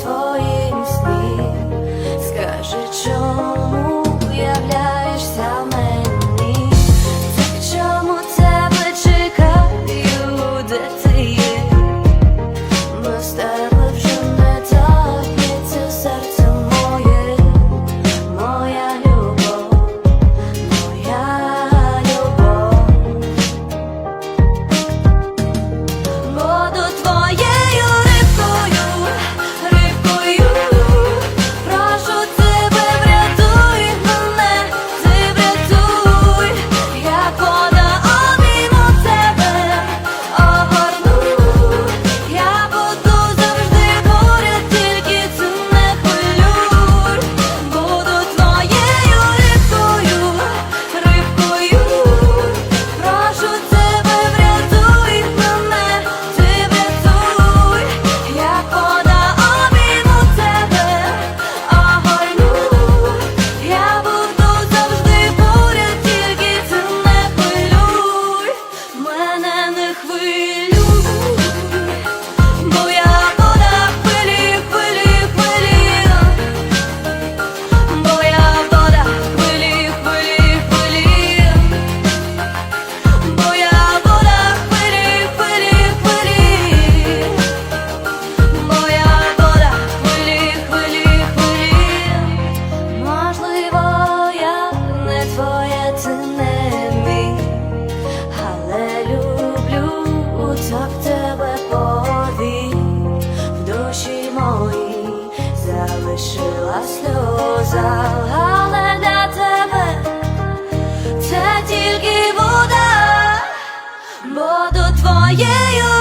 своїм сні, скаже, чому. лишила сльоза, але для тебе це тільки вода, бо до твоєї.